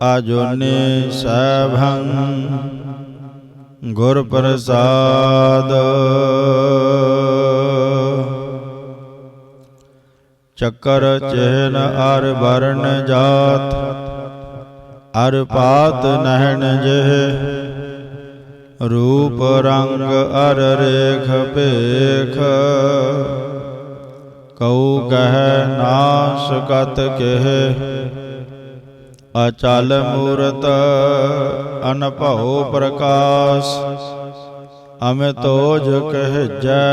ਅਜੋਨੇ ਸੈਭੰ ਗੁਰ ਪ੍ਰਸਾਦ। ਚੱਕਰ ਚਿਹਨ ਅਰ ਵਰਨ ਜਾਤ, ਅਰ ਪਾਤ ਨਹਿਣ ਜਿਹ, ਰੂਪ ਰੰਗ ਅਰ ਰੇਖ ਭੇਖ। ਕਉ ਕਹਿ ਨਾਸ ਕਤ ਕਹਿ ਅਚਲ ਮੂਰਤ ਅਨਭਉ ਪ੍ਰਕਾਸ਼ ਅਮਿਤੋਜ ਕਹਿਜੈ।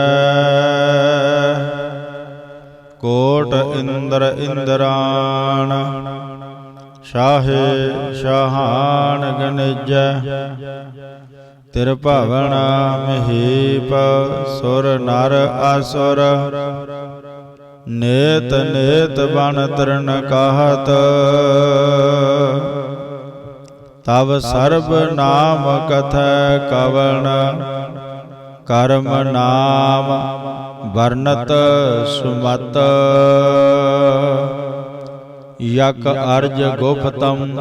ਕੋਟ ਇੰਦਰ ਇੰਦਰਾਣ, ਸ਼ਾਹੇ ਸ਼ਾਹਾਨ ਗਨਿਜੈ। ਤਿਰ ਭਵਨ ਮਹੀਪ ਸੁਰ ਨਰ ਅਸੁਰ, ਨੇਤ ਨੇਤ ਬਨ ਤਰਨ ਕਾਹਤ। ਤਵ ਸਰਬ ਨਾਮ ਕਥੈ ਕਵਣ। ਕਰਮ ਨਾਮ ਵਰਨਤ ਸੁਮਤ। ਯਕ ਅਰਜ ਗੁਪਤਮ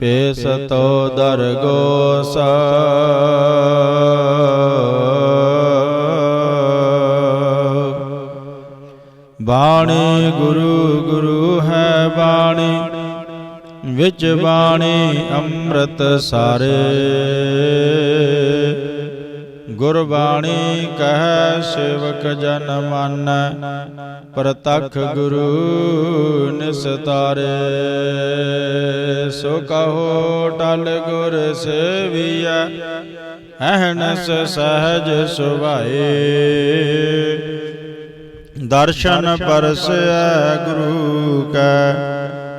ਪੇਸ ਤੋ ਦਰਗੋਸ ਬਾਣੀ ਗੁਰੂ ਗੁਰੂ ਹੈ ਬਾਣੀ। ਵਿੱਚ ਬਾਣੀ ਅੰਮ੍ਰਿਤ ਸਾਰੇ। ਗੁਰਬਾਣੀ ਕਹੈ, ਸੇਵਕ ਜਨ ਮਨ, ਪ੍ਰਤਖ ਗੁਰੂ ਨਿਸਤਾਰੇ ਸੋ ਕਹੋ, ਟਲ ਗੁਰ ਸੇਵੀਐ, ਅਹਨਸ ਸਹਜ ਸੁਭਾਏ। ਦਰਸ਼ਨ ਪਰਸੈ ਗੁਰੂ ਕੈ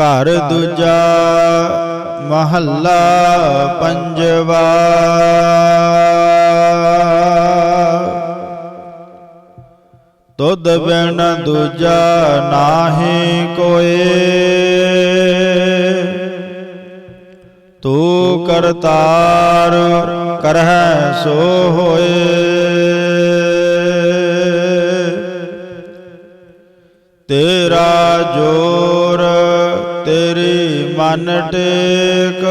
ਘਰ ਦੂਜਾ ਮਹੱਲਾ ਪੰਜਵਾ। ਤੁਧ ਬਿਨ ਦੂਜਾ ਨਾਹੀ ਕੋਏ। ਤੂੰ ਕਰਤਾਰ ਕਰਹਿ ਸੋ ਹੋਏ। ਤੇਰਾ ਜੋ ਤੇਰੀ ਮਨ ਟੇਕ।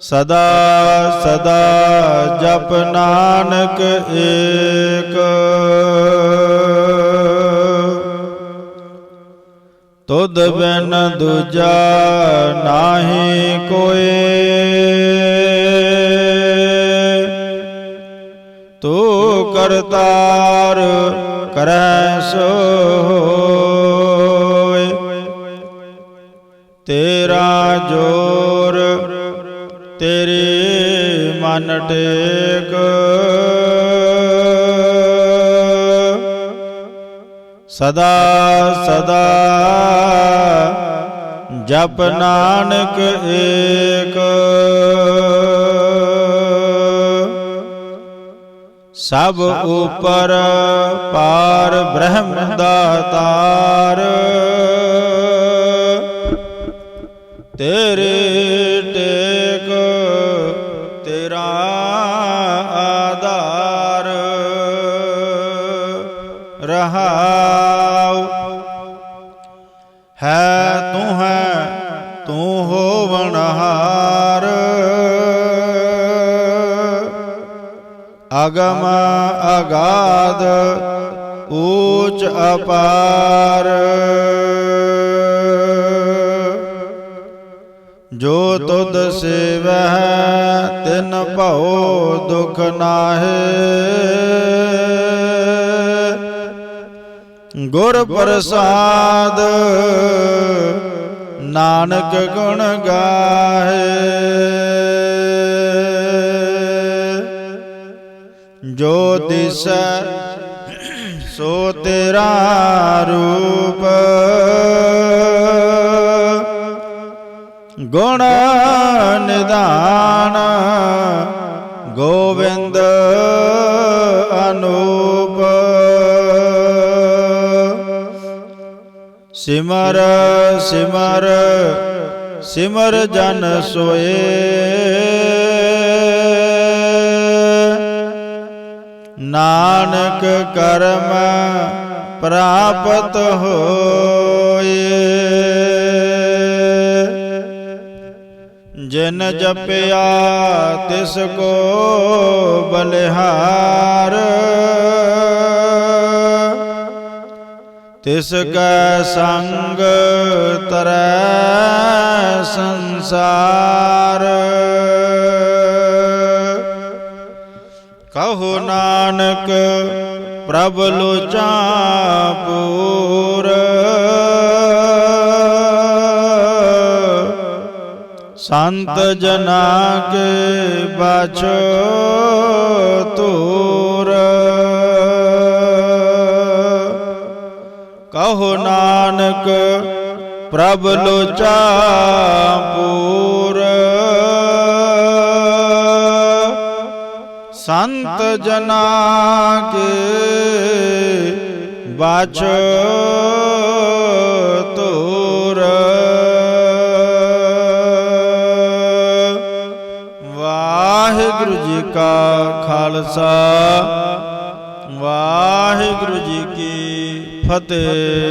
ਸਦਾ ਸਦਾ ਜਪ ਨਾਨਕ ਏਕ। ਤੁਧ ਬਿਨ ਦੂਜਾ ਨਾਹੀ ਕੋਏ। ਤੂੰ ਕਰਤਾਰ ਕਰੈ ਸੋਇ ਤੇਰਾ ਜੋਰ ਤੇਰੇ ਮਨ ਟੇਕ। ਸਦਾ ਸਦਾ ਜਪ ਨਾਨਕ ਏਕ। ਸਭ ਉਪਰ ਪਾਰ ਬ੍ਰਹਮ ਦਾਤਾਰ ਤੇਰੇ। ਟੇਕ ਤੇਰਾ ਆਧਾਰ। ਰਹਾਉ ਹੈ ਤੂੰ ਹੈ ਤੂੰ ਹੋਵਨਹਾਰ ਅਗਮ ਅਗਾਧ, ਊਚ ਅਪਾਰ। ਜੋ ਤੁਧ ਸੇਵਹਿ, ਤਿਨ ਭਉ ਦੁਖ ਨਾਹੇ। ਗੁਰ ਪ੍ਰਸਾਦ, ਨਾਨਕ ਗੁਣ ਗਾਹੇ। ਜੋ ਦਿਸੈ ਸੋ ਤੇਰਾ ਰੂਪ। ਗੁਣ ਨਿਦਾਨ ਗੋਵਿੰਦ ਅਨੂਪ। ਸਿਮਰ ਸਿਮਰ ਸਿਮਰ ਜਨ ਸੋਏ। ਨਾਨਕ ਕਰਮ ਪ੍ਰਾਪਤ ਹੋਏ। ਜਿਨ ਜਪਿਆ ਤਿਸ ਕੋ ਬਲਿਹਾਰ। ਤਿਸ ਕੈ ਸੰਗ ਤਰੈ ਸੰਸਾਰ। ਕਹੋ ਨਾਨਕ ਪ੍ਰਭ ਲੋਚਾ ਪੂਰ। ਸੰਤ ਜਨਾ ਕੇ ਬਾਛੋ ਤੂਰ ਕਹੋ ਨਾਨਕ ਪ੍ਰਭ ਲੋਚਾ ਪੂਰ। ਸੰਤ ਜਨਾ ਕੇ ਬਾਛੋ ਤੂਰ। ਵਾਹਿਗੁਰੂ ਜੀ ਕਾ ਖਾਲਸਾ। ਵਾਹਿਗੁਰੂ ਜੀ ਕੀ ਫਤਿਹ।